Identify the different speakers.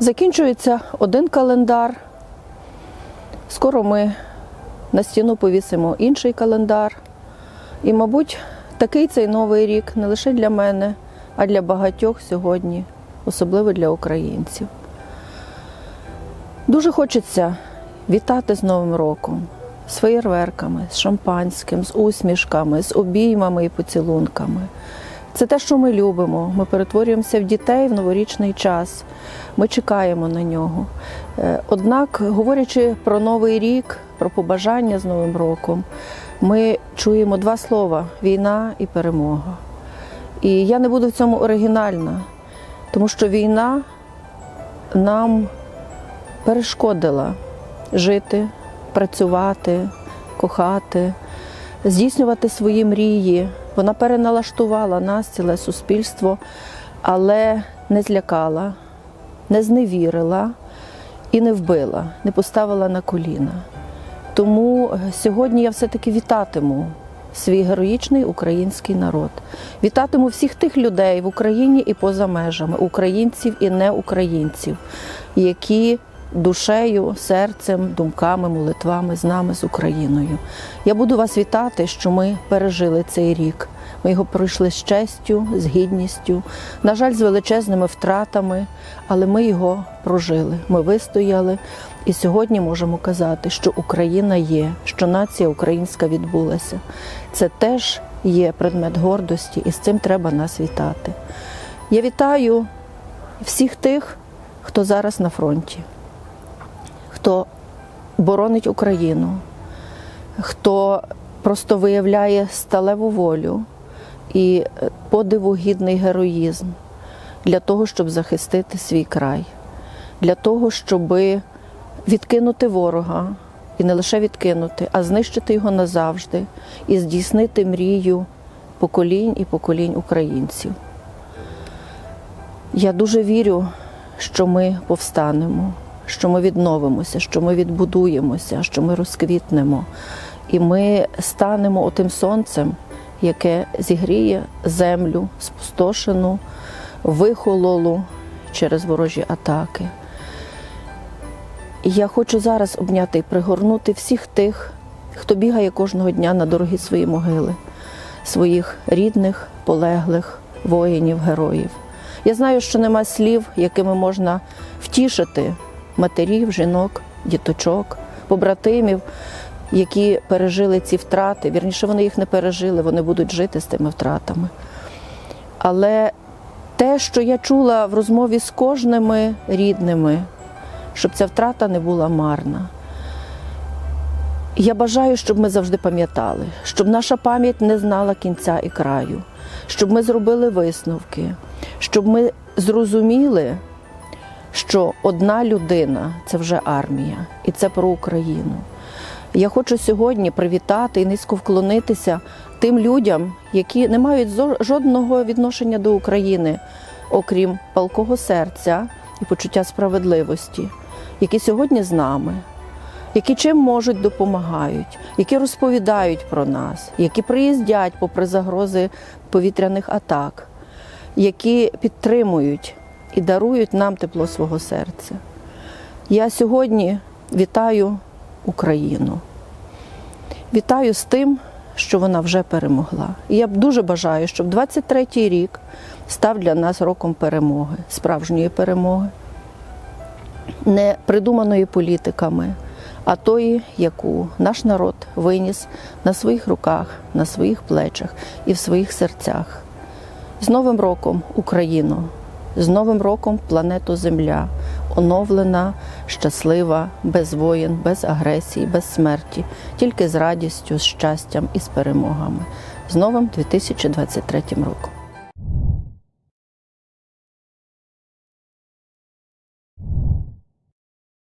Speaker 1: Закінчується один календар. Скоро ми на стіну повісимо інший календар. І, мабуть, такий цей новий рік не лише для мене, а для багатьох сьогодні, особливо для українців. Дуже хочеться вітати з Новим роком, з феєрверками, з шампанським, з усмішками, з обіймами і поцілунками. Це те, що ми любимо. Ми перетворюємося в дітей в новорічний час. Ми чекаємо на нього. Е, Однак, говорячи про новий рік, про побажання з Новим роком, ми чуємо два слова війна і перемога. І я не буду в цьому оригінальна, тому що війна нам перешкодила жити, працювати, кохати, здійснювати свої мрії. Вона переналаштувала нас, ціле суспільство, але не злякала, не зневірила і не вбила, не поставила на коліна. Тому е, сьогодні я все-таки вітатиму свій героїчний український народ. Вітатиму всіх тих людей в Україні і поза межами, українців і неукраїнців, які душею, серцем, думками, молитвами з нами, з Україною. Я буду вас вітати, що ми пережили цей рік. Ми його пройшли з честю, з гідністю, на жаль, з величезними втратами, але ми його прожили. Ми вистояли. І сьогодні можемо казати, що Україна є, що нація українська відбулася. Це теж є предмет гордості, і з цим треба нас вітати. Я вітаю всіх тих, хто зараз на фронті, хто боронить Україну, хто просто виявляє сталеву волю і подивогідний героїзм для того, щоб захистити свій край, для того, щоби відкинути ворога, і не лише відкинути, а знищити його назавжди і здійснити мрію поколінь і поколінь українців. Я дуже вірю, що ми повстанемо, що ми відновимося, що ми відбудуємося, що ми розквітнемо. І ми станемо отим сонцем, яке зігріє землю спустошену, вихололу через ворожі атаки. І я хочу зараз обняти і пригорнути всіх тих, хто бігає кожного дня на дорогі свої могили, своїх рідних, полеглих воїнів, героїв. Я знаю, що нема слів, якими можна втішити матерів, жінок, діточок, побратимів, які пережили ці втрати. Вірніше, вони їх не пережили, вони будуть жити з тими втратами. Але те, що я чула в розмові з кожними рідними, щоб ця втрата не була марна. Я бажаю, щоб ми завжди пам'ятали, щоб наша пам'ять не знала кінця і краю, щоб ми зробили висновки, щоб ми зрозуміли, що одна людина це вже армія, і це про Україну. Я хочу сьогодні привітати і низько вклонитися тим людям, які не мають жодного відношення до України, окрім палкого серця і почуття справедливості, які сьогодні з нами, які чим можуть допомагають, які розповідають про нас, які приїздять попри загрози повітряних атак, які підтримують і дарують нам тепло свого серця. Я сьогодні вітаю Україну. Вітаю з тим, що вона вже перемогла. І я б дуже бажаю, щоб 23-й рік став для нас роком перемоги, справжньої перемоги, не придуманої політиками, а тої, яку наш народ виніс на своїх руках, на своїх плечах і в своїх серцях. З Новим роком Україну! З Новим роком планету Земля, оновлена, щаслива, без воєн, без агресії, без смерті, тільки з радістю, з щастям і з перемогами. З новим 2023 роком.